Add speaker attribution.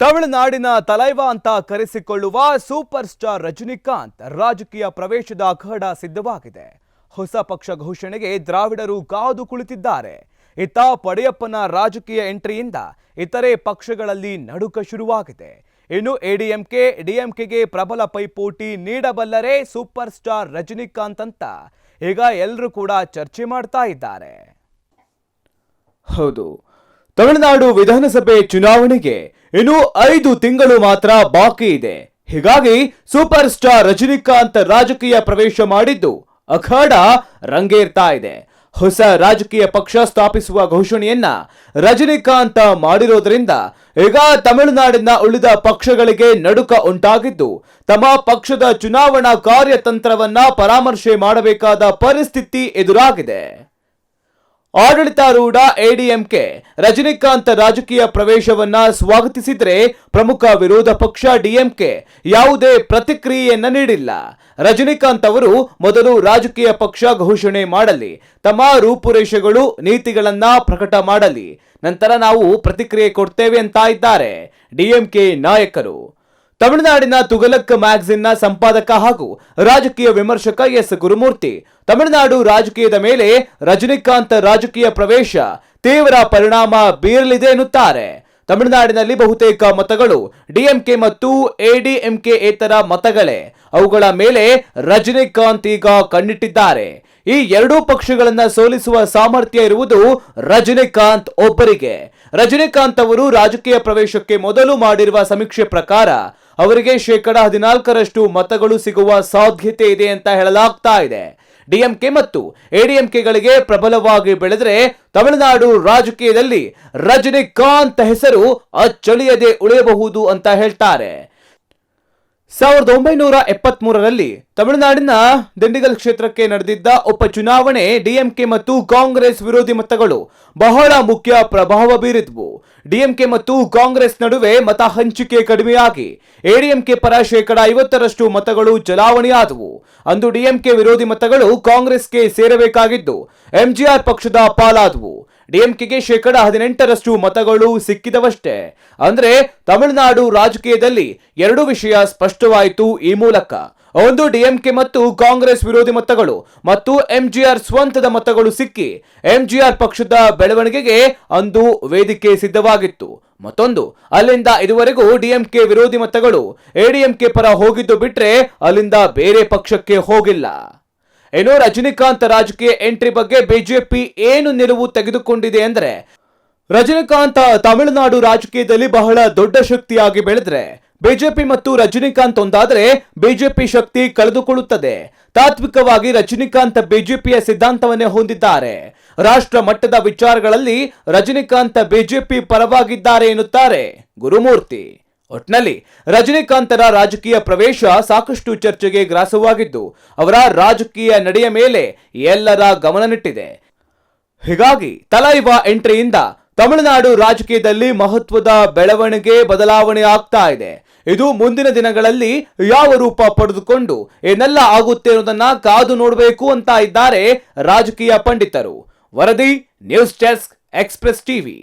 Speaker 1: ತಮಿಳುನಾಡಿನ ತಲೈವ ಅಂತ ಕರೆಸಿಕೊಳ್ಳುವ super star Rajinikanth ರಾಜಕೀಯ ಪ್ರವೇಶದ ಅಖಾಡ ಸಿದ್ಧವಾಗಿದೆ. ಹೊಸ ಪಕ್ಷ ಘೋಷಣೆಗೆ ದ್ರಾವಿಡರು ಕಾದು ಕುಳಿತಿದ್ದಾರೆ. ಇತ್ತ ಪಡೆಯಪ್ಪನ ರಾಜಕೀಯ ಎಂಟ್ರಿಯಿಂದ ಇತರೆ ಪಕ್ಷಗಳಲ್ಲಿ ನಡುಕ ಶುರುವಾಗಿದೆ. ಇನ್ನು ಎಡಿಎಂಕೆ, ಡಿಎಂಕೆಗೆ ಪ್ರಬಲ ಪೈಪೋಟಿ ನೀಡಬಲ್ಲರೆ ಸೂಪರ್ ಸ್ಟಾರ್ ರಜನಿಕಾಂತ್ ಅಂತ ಈಗ ಎಲ್ಲರೂ ಕೂಡ ಚರ್ಚೆ ಮಾಡ್ತಾ ಇದ್ದಾರೆ. ಹೌದು. ತಮಿಳುನಾಡು ವಿಧಾನಸಭೆ ಚುನಾವಣೆಗೆ ಇನ್ನು ಐದು ತಿಂಗಳು ಮಾತ್ರ ಬಾಕಿ ಇದೆ. ಹೀಗಾಗಿ ಸೂಪರ್ ಸ್ಟಾರ್ ರಜನಿಕಾಂತ್ ರಾಜಕೀಯ ಪ್ರವೇಶ ಮಾಡಿದ್ದು ಅಖಾಡ ರಂಗೇರ್ತಾ ಇದೆ. ಹೊಸ ರಾಜಕೀಯ ಪಕ್ಷ ಸ್ಥಾಪಿಸುವ ಘೋಷಣೆಯನ್ನ ರಜನಿಕಾಂತ್ ಮಾಡಿರೋದ್ರಿಂದ ಈಗ ತಮಿಳುನಾಡಿನ ಉಳಿದ ಪಕ್ಷಗಳಿಗೆ ನಡುಕ ಉಂಟಾಗಿದ್ದು, ತಮ್ಮ ಪಕ್ಷದ ಚುನಾವಣಾ ಕಾರ್ಯತಂತ್ರವನ್ನ ಪರಾಮರ್ಶೆ ಮಾಡಬೇಕಾದ ಪರಿಸ್ಥಿತಿ ಎದುರಾಗಿದೆ. ಆಡಳಿತಾರೂಢ ಎಡಿಎಂಕೆ. ರಜನಿಕಾಂತ್ ರಾಜಕೀಯ ಪ್ರವೇಶವನ್ನ ಸ್ವಾಗತಿಸಿದ್ರೆ ಪ್ರಮುಖ ವಿರೋಧ ಪಕ್ಷ ಡಿಎಂಕೆ. ಯಾವುದೇ ಪ್ರತಿಕ್ರಿಯೆಯನ್ನ ನೀಡಿಲ್ಲ. ರಜನಿಕಾಂತ್ ಅವರು ಮೊದಲು ರಾಜಕೀಯ ಪಕ್ಷ ಘೋಷಣೆ ಮಾಡಲಿ. ತಮ್ಮ ರೂಪುರೇಷೆಗಳು, ನೀತಿಗಳನ್ನ ಪ್ರಕಟ ಮಾಡಲಿ. ನಂತರ ನಾವು ಪ್ರತಿಕ್ರಿಯೆ ಕೊಡ್ತೇವೆ ಅಂತ ಇದ್ದಾರೆ ಡಿಎಂಕೆ ನಾಯಕರು. ತಮಿಳುನಾಡಿನ ತುಗಲಕ್ ಮ್ಯಾಗಜಿನ್ನ ಸಂಪಾದಕ ಹಾಗೂ ರಾಜಕೀಯ ವಿಮರ್ಶಕ ಎಸ್. ಗುರುಮೂರ್ತಿ. ತಮಿಳುನಾಡು ರಾಜಕೀಯದ ಮೇಲೆ ರಜನಿಕಾಂತ್ ರಾಜಕೀಯ ಪ್ರವೇಶ ತೀವ್ರ ಪರಿಣಾಮ ಬೀರಲಿದೆ ಎನ್ನುತ್ತಾರೆ. ತಮಿಳುನಾಡಿನಲ್ಲಿ ಬಹುತೇಕ ಮತಗಳು ಡಿಎಂಕೆ ಮತ್ತು ಎಡಿಎಂಕೆ ಏತರ ಮತಗಳೇ. ಅವುಗಳ ಮೇಲೆ ರಜನಿಕಾಂತ್ ಈಗ ಕಣ್ಣಿಟ್ಟಿದ್ದಾರೆ. ಈ ಎರಡೂ ಪಕ್ಷಗಳನ್ನ ಸೋಲಿಸುವ ಸಾಮರ್ಥ್ಯ ಇರುವುದು ರಜನಿಕಾಂತ್ ಒಬ್ಬರಿಗೆ. ರಜನಿಕಾಂತ್ ಅವರು ರಾಜಕೀಯ ಪ್ರವೇಶಕ್ಕೆ ಮೊದಲು ಮಾಡಿರುವ ಸಮೀಕ್ಷೆ ಪ್ರಕಾರ ಅವರಿಗೆ ಶೇಕಡ ಹದಿನಾಲ್ಕರಷ್ಟು ಮತಗಳು ಸಿಗುವ ಸಾಧ್ಯತೆ ಇದೆ ಅಂತ ಹೇಳಲಾಗ್ತಾ ಇದೆ. ಡಿಎಂಕೆ ಮತ್ತು ಎಡಿಎಂಕೆಗಳಿಗೆ ಪ್ರಬಲವಾಗಿ ಬೆಳೆದರೆ ತಮಿಳುನಾಡು ರಾಜಕೀಯದಲ್ಲಿ ರಜನಿಕಾಂತ್ ಹೆಸರು ಅಚ್ಚಳಿಯದೆ ಉಳಿಯಬಹುದು ಅಂತ ಹೇಳ್ತಾರೆ. ಸಾವಿರದ ಒಂಬೈನೂರ ಎಪ್ಪತ್ತ್ ಮೂರರಲ್ಲಿ ತಮಿಳುನಾಡಿನ ದಿಂಡಿಗಲ್ ಕ್ಷೇತ್ರಕ್ಕೆ ನಡೆದಿದ್ದ ಉಪಚುನಾವಣೆ ಡಿಎಂಕೆ ಮತ್ತು ಕಾಂಗ್ರೆಸ್ ವಿರೋಧಿ ಮತಗಳು ಬಹಳ ಮುಖ್ಯ ಪ್ರಭಾವ ಬೀರಿದ್ವು. ಡಿಎಂಕೆ ಮತ್ತು ಕಾಂಗ್ರೆಸ್ ನಡುವೆ ಮತ ಹಂಚಿಕೆ ಕಡಿಮೆಯಾಗಿ ಎಡಿಎಂಕೆ ಪರ ಶೇಕಡ ಐವತ್ತರಷ್ಟು ಮತಗಳು ಚಲಾವಣೆಯಾದವು. ಅಂದು ಡಿಎಂಕೆ ವಿರೋಧಿ ಮತಗಳು ಕಾಂಗ್ರೆಸ್ಗೆ ಸೇರಬೇಕಾಗಿದ್ದು, ಎಂಜಿಆರ್ ಪಕ್ಷದ ಪಾಲಾದವು. ಡಿಎಂಕೆಗೆ ಶೇಕಡ ಹದಿನೆಂಟರಷ್ಟು ಮತಗಳು ಸಿಕ್ಕಿದವಷ್ಟೇ. ಅಂದ್ರೆ ತಮಿಳುನಾಡು ರಾಜಕೀಯದಲ್ಲಿ ಎರಡು ವಿಷಯ ಸ್ಪಷ್ಟವಾಯಿತು ಈ ಮೂಲಕ. ಒಂದು ಡಿಎಂಕೆ ಮತ್ತು ಕಾಂಗ್ರೆಸ್ ವಿರೋಧಿ ಮತಗಳು ಮತ್ತು ಎಂಜಿಆರ್ ಸ್ವಂತದ ಮತಗಳು ಸಿಕ್ಕಿ ಎಂಜಿಆರ್ ಪಕ್ಷದ ಬೆಳವಣಿಗೆಗೆ ಅಂದು ವೇದಿಕೆ ಸಿದ್ಧವಾಗಿತ್ತು. ಮತ್ತೊಂದು, ಅಲ್ಲಿಂದ ಇದುವರೆಗೂ ಡಿಎಂಕೆ ವಿರೋಧಿ ಮತಗಳು ಎಡಿಎಂಕೆ ಪರ ಹೋಗಿದ್ದು ಬಿಟ್ರೆ ಅಲ್ಲಿಂದ ಬೇರೆ ಪಕ್ಷಕ್ಕೆ ಹೋಗಿಲ್ಲ. ಇನ್ನು ರಜನಿಕಾಂತ್ ರಾಜಕೀಯ ಎಂಟ್ರಿ ಬಗ್ಗೆ ಬಿಜೆಪಿ ಏನು ನಿಲುವು ತೆಗೆದುಕೊಂಡಿದೆ ಅಂದ್ರೆ, ರಜನಿಕಾಂತ್ ತಮಿಳುನಾಡು ರಾಜಕೀಯದಲ್ಲಿ ಬಹಳ ದೊಡ್ಡ ಶಕ್ತಿಯಾಗಿ ಬೆಳೆದ್ರೆ, ಬಿಜೆಪಿ ಮತ್ತು ರಜನಿಕಾಂತ್ ಒಂದಾದ್ರೆ ಬಿಜೆಪಿ ಶಕ್ತಿ ಕಳೆದುಕೊಳ್ಳುತ್ತದೆ. ತಾತ್ವಿಕವಾಗಿ ರಜನಿಕಾಂತ್ ಬಿಜೆಪಿಯ ಸಿದ್ಧಾಂತವನ್ನೇ ಹೊಂದಿದ್ದಾರೆ. ರಾಷ್ಟ್ರ ಮಟ್ಟದ ವಿಚಾರಗಳಲ್ಲಿ ರಜನಿಕಾಂತ್ ಬಿಜೆಪಿ ಪರವಾಗಿದ್ದಾರೆ ಎನ್ನುತ್ತಾರೆ ಗುರುಮೂರ್ತಿ. ಒಟ್ನಲ್ಲಿ ರಜನಿಕಾಂತರ ರಾಜಕೀಯ ಪ್ರವೇಶ ಸಾಕಷ್ಟು ಚರ್ಚೆಗೆ ಗ್ರಾಸವಾಗಿದ್ದು, ಅವರ ರಾಜಕೀಯ ನಡೆಯ ಮೇಲೆ ಎಲ್ಲರ ಗಮನ ನಿಟ್ಟಿದೆ ಹೀಗಾಗಿ ತಲೈವ ಎಂಟ್ರಿಯಿಂದ ತಮಿಳುನಾಡು ರಾಜಕೀಯದಲ್ಲಿ ಮಹತ್ವದ ಬೆಳವಣಿಗೆ ಬದಲಾವಣೆ ಆಗ್ತಾ ಇದೆ. ಇದು ಮುಂದಿನ ದಿನಗಳಲ್ಲಿ ಯಾವ ರೂಪ ಪಡೆದುಕೊಂಡು ಏನೆಲ್ಲ ಆಗುತ್ತೆ ಅನ್ನೋದನ್ನ ಕಾದು ನೋಡಬೇಕು ಅಂತ ಇದ್ದಾರೆ ರಾಜಕೀಯ ಪಂಡಿತರು. ವರದಿ, ನ್ಯೂಸ್ ಡೆಸ್ಕ್, ಎಕ್ಸ್ಪ್ರೆಸ್ ಟಿವಿ.